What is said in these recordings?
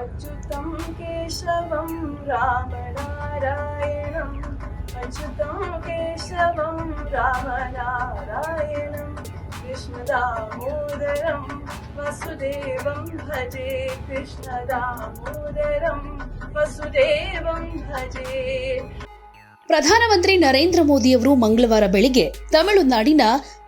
अच्युतं केशवं रामनारायणम् अच्युतं केशवं रामनारायणं कृष्णदामोदरं वसुदेवं भजे कृष्णदामोदरं वसुदेवं भजे ಪ್ರಧಾನಮಂತ್ರಿ ನರೇಂದ್ರ ಮೋದಿಯವರು ಮಂಗಳವಾರ ಬೆಳಿಗ್ಗೆ ತಮಿಳುನಾಡಿನ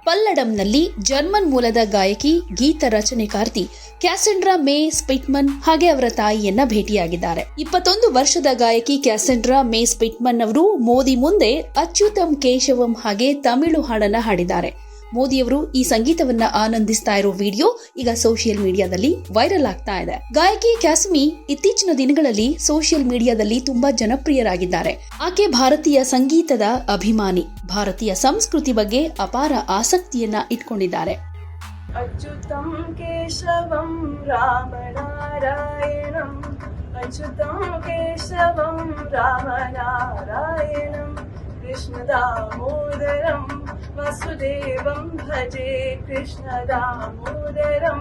ಪಲ್ಲಡಂನಲ್ಲಿ ಜರ್ಮನ್ ಮೂಲದ ಗಾಯಕಿ, ಗೀತ ರಚನೆಕಾರ್ತಿ ಕ್ಯಾಸೆಂಡ್ರಾ ಮೇ ಸ್ಪಿಟ್ಮನ್ ಹಾಗೆ ಅವರ ತಾಯಿಯನ್ನ ಭೇಟಿಯಾಗಿದ್ದಾರೆ. ಇಪ್ಪತ್ತೊಂದು ವರ್ಷದ ಗಾಯಕಿ ಕ್ಯಾಸೆಂಡ್ರಾ ಮೇ ಸ್ಪಿಟ್ಮನ್ ಅವರು ಮೋದಿ ಮುಂದೆ ಅಚ್ಯುತಂ ಕೇಶವಂ ಹಾಗೆ ತಮಿಳು ಹಾಡನ್ನ ಹಾಡಿದ್ದಾರೆ. ಮೋದಿಯವರು ಈ ಸಂಗೀತವನ್ನ ಆನಂದಿಸ್ತಾ ಇರೋ ವಿಡಿಯೋ ಈಗ ಸೋಷಿಯಲ್ ಮೀಡಿಯಾದಲ್ಲಿ ವೈರಲ್ ಆಗ್ತಾ ಇದೆ. ಗಾಯಕಿ ಕ್ಯಾಸ್ಮಿ ಇತ್ತೀಚಿನ ದಿನಗಳಲ್ಲಿ ಸೋಷಿಯಲ್ ಮೀಡಿಯಾದಲ್ಲಿ ತುಂಬಾ ಜನಪ್ರಿಯರಾಗಿದ್ದಾರೆ. ಆಕೆ ಭಾರತೀಯ ಸಂಗೀತದ ಅಭಿಮಾನಿ. ಭಾರತೀಯ ಸಂಸ್ಕೃತಿ ಬಗ್ಗೆ ಅಪಾರ ಆಸಕ್ತಿಯನ್ನ ಇಟ್ಕೊಂಡಿದ್ದಾರೆ. ಅಚ್ಯುತಂ ಕೇಶವಂ ರಾಮನಾರಾಯಣಂ. ಅಚ್ಯುತಂ ಕೇಶವಂ ರಾಮನಾರಾಯಣಂ. ಕೃಷ್ಣ ದಾಮೋದರಂ वसुदेवं भजे कृष्णदामोदरं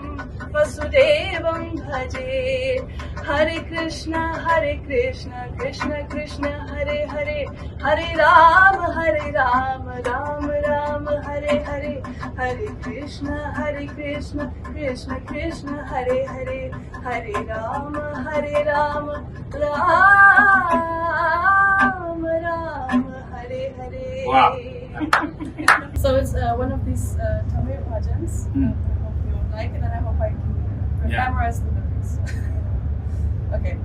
वसुदेवं भजे। हरे कृष्ण हरे कृष्ण कृष्ण कृष्ण, हरे हरे। हरे राम हरे राम राम राम, हरे हरे। हरे कृष्ण हरे कृष्ण कृष्ण कृष्ण, हरे हरे। हरे राम हरे Ram Ram uh, one of these uh, Tamil bhajans. Uh, I hope you like it and I hope I can Yeah. memorize the lyrics. okay.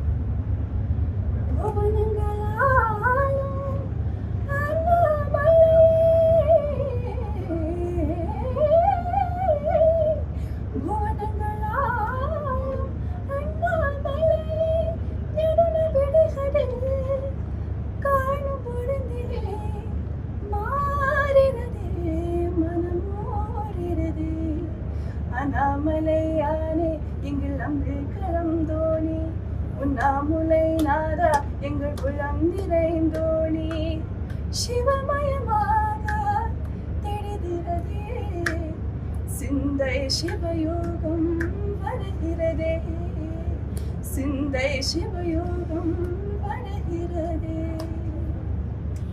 அண்ணாமலையானே எங்கள் அங்கு கலந்தோனே உண்ணாமுலை நாதா எங்கள் குளம் குழந்திரைந்தோனே சிவமயமாக தெரிகிறதே சிந்தை சிவயோகம் வருகிறதே. சிந்தை சிவயோகம் வருகிறதே.